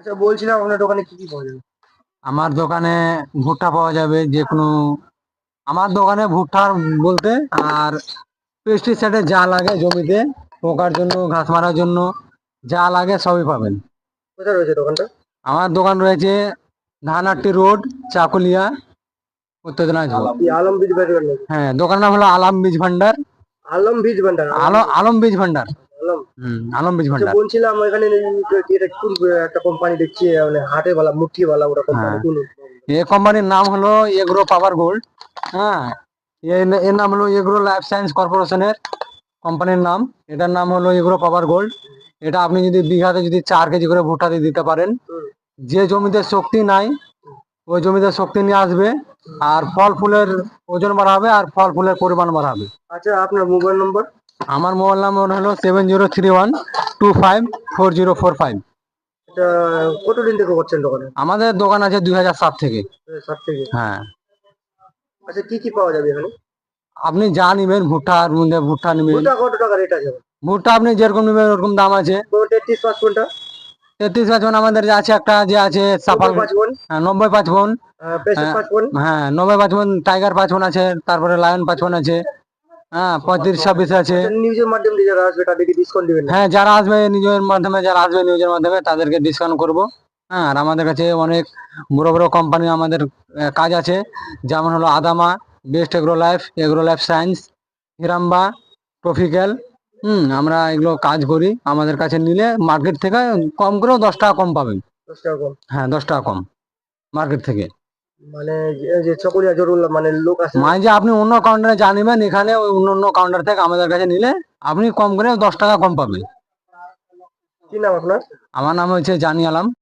আচ্ছা বলছিলাম আপনার দোকানে কি কি পাওয়া যাবে? আমার দোকানে ভুট্টা পাওয়া যাবে যে কোনো আমার দোকানে ভুট্টার বলতে আর পেস্টিসাইডে যা লাগে জমিতে পোকার জন্য ঘাস মারার জন্য যা লাগে সবই পাবেন। কোথায় রয়েছে দোকানটা? আমার দোকান রয়েছে ধানহাট্টি রোড চাকুলিয়া উত্তর দিনাজপুর। আলম বীজ ভান্ডার হ্যাঁ দোকানের নাম হলো আলম বীজ ভান্ডার। আলম বীজ ভান্ডার। আলম বীজ ভান্ডার। আলম? বীজ আচ্ছা, ভান্ডার। বলছিলাম এখানে কি এটা কোন একটা কোম্পানি দেখছি মানে হাটে বালা মুঠি বালা ওটা কোম্পানি হ্যাঁ। কোন? এই কোম্পানির নাম হলো এগ্রো পাওয়ার গোল্ড হ্যাঁ। এর- এর নাম হলো এগ্রো লাইফ সায়েন্স কর্পোরেশনের কোম্পানির নাম। এটার নাম হলো এগ্রো পাওয়ার গোল্ড এটা আপনি যদি বিঘাতে যদি চার কেজি করে ভুট্টা দিয়ে দিতে পারেন যে জমিতে শক্তি নাই ওই জমিতে শক্তি নিয়ে আসবে আর ফল ফুলের ওজন বাড়াবে আর ফল ফুলের পরিমাণ বাড়াবে। আচ্ছা আপনার মোবাইল নম্বর? আমার মোবাইল নাম্বার হলো seven zero three one two five four zero four five. এটা কতদিন থেকে করছেন দোকানে? আমাদের দোকান আছে দুই হাজার সাত থেকে। সাত থেকে? হ্যাঁ। আচ্ছা কি কি পাওয়া যাবে এখানে? আপনি যা নিবেন মধ্যে ভুট্টা নিবেন। ভুট্টা কত টাকা রেট আছে? ভুট্টা আপনি যেরকম নেবেন ওরকম দাম আছে। তেত্রিশ পাঁচ কোনটা? তেত্রিশ পাঁচপন আমাদের যে আছে একটা যে আছে সাফাল পাঁচ বোন হ্যাঁ, নব্বই হ্যাঁ। পাঁচ বোন হ্যাঁ নব্বই পাঁচপন টাইগার পাঁচপন আছে তারপরে লায়ন পাঁচপন আছে। হ্যাঁ পঁয়ত্রিশ ছাব্বিশ আছে। নিউজের মাধ্যমে যারা আসবে তাদেরকে ডিসকাউন্ট দিবেন। হ্যাঁ যারা আসবে নিজের মাধ্যমে যারা আসবে নিউজের মাধ্যমে তাদেরকে ডিসকাউন্ট করব। হ্যাঁ আর আমাদের কাছে অনেক বড় বড় কোম্পানি আমাদের কাজ আছে। যেমন হলো Adama best agro life agro life science হিরাম্বা tropical হুম আমরা এগুলো কাজ করি। আমাদের কাছে নিলে মার্কেট থেকে কম করেও দশ টাকা কম পাবেন। দশ টাকা কম। হ্যাঁ দশ টাকা কম। মার্কেট থেকে। মানে যে- চকরিয়া মানে লোক আছে। মানে যে আপনি অন্য কাউন্টারে যা নেবেন এখানে ওই অন্য অন্য কাউন্টার থেকে আমাদের কাছে নিলে আপনি কম করে দশ টাকা কম পাবেন। কি নাম আপনার? আমার নাম হচ্ছে জানি আলম।